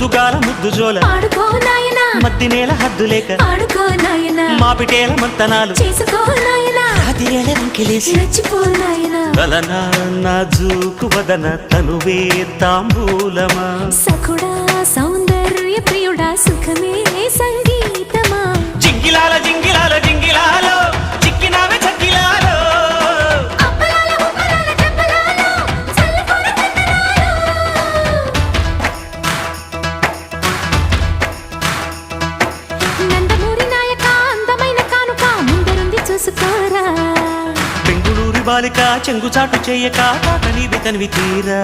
పొద్దుగాల ముద్దు జోల. ఆడుకో నాయనా. మద్ది నేల హద్దు లేక. నాయనా. మాపిటేల మంతనాలు. తలనా నాజూకు వదన తనువే తాంబూలమా. చేసుకోరా బెంగుళూరు బాలిక చెంగుచాటు చెయ్యక తాట నీవి తనివి తీరా